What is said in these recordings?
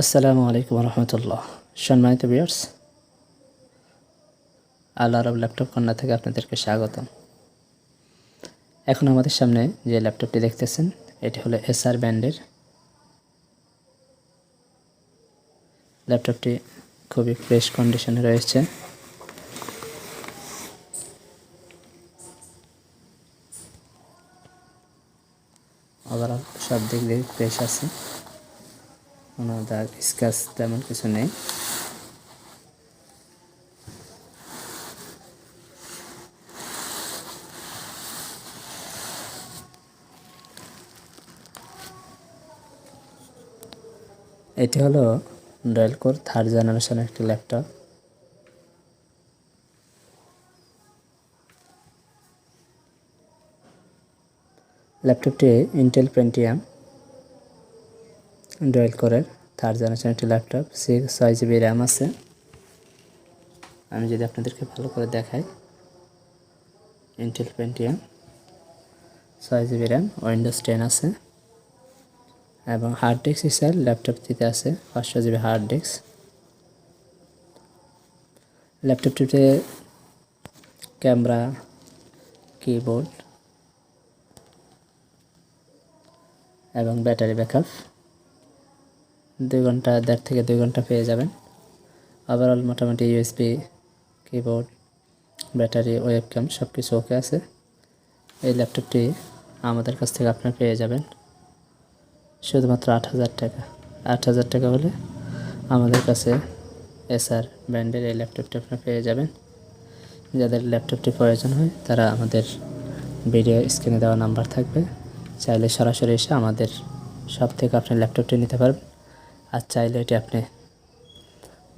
আসসালামু আলাইকুম রহমতুল্লাহ সম্মানিত বিয়ার্স আল আরব ল্যাপটপ কন্যা থেকে আপনাদেরকে স্বাগতম। এখন আমাদের সামনে যে ল্যাপটপটি দেখতেছেন, এটি হলো এসআর ব্যান্ডের। ল্যাপটপটি খুবই ফ্রেশ কন্ডিশনে রয়েছে। ওভারঅল সব দিক দিয়ে ফ্রেশ আছে। কোনো দাগ স্ক্যাচ তেমন কিছু নেই। এটি হলো ডেল কোর থার্ড জেনারেশন একটি ল্যাপটপ ল্যাপটপটি ইন্টেল পেন্টিয়াম ডয়েল কোরের থার্ড জেনারেশন একটি ল্যাপটপ। সিক্স ছয় জিবি র্যাম আছে। আমি যদি আপনাদেরকে ভালো করে দেখাই। ইন্টেল পেন্টিয়াম ছয় জিবি র্যাম উইন্ডোজ টেন আছে। এবং হার্ড ডিস্ক হিসাবে ল্যাপটপটিতে আছে পাঁচশো জিবি হার্ড ডিস্ক ল্যাপটপটিতে ক্যামেরা কিবোর্ড এবং ব্যাটারি ব্যাকআপ দুই ঘণ্টা, দেড় থেকে দুই ঘণ্টা পেয়ে যাবেন। ওভারঅল মোটামুটি ইউএসবি কিবোর্ড ব্যাটারি ওয়েবক্যাম সব কিছু ওকে আছে। এই ল্যাপটপটি আমাদের কাছ থেকে আপনার পেয়ে যাবেন। শুধুমাত্র আট হাজার টাকা। আট হাজার টাকা হলে আমাদের কাছে এসআর ব্র্যান্ডের এই ল্যাপটপটি আপনার পেয়ে যাবেন। যাদের ল্যাপটপটি প্রয়োজন হয়, তারা আমাদের ভিডিও স্ক্রিনে দেওয়া নাম্বার থাকবে। চাইলে সরাসরি এসে আমাদের সব থেকে আপনি ল্যাপটপটি নিতে পারবেন। আর চাইলে এটি আপনি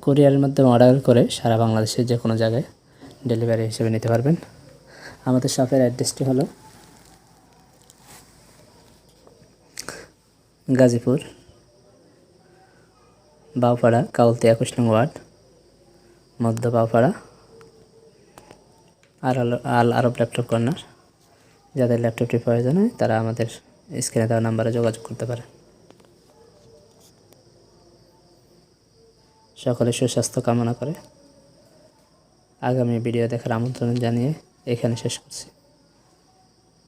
কুরিয়ারের মাধ্যমে অর্ডার করে সারা বাংলাদেশের যে কোনো জায়গায় ডেলিভারি হিসেবে নিতে পারবেন। আমাদের শপের অ্যাড্রেসটি হলো গাজীপুর, বাউপাড়া, কাউলতে একুশ নং ওয়ার্ড, মধ্য বাউপাড়া, আর আল আরব ল্যাপটপ কর্নার। যাদের ল্যাপটপটি প্রয়োজন হয় তারা আমাদের স্ক্রিনে দেওয়া নাম্বারে যোগাযোগ করতে পারে সকলে সুস্বাস্থ্য কামনা করে। আগামী ভিডিও দেখার আমন্ত্রণ জানিয়ে এখানে শেষ করছি।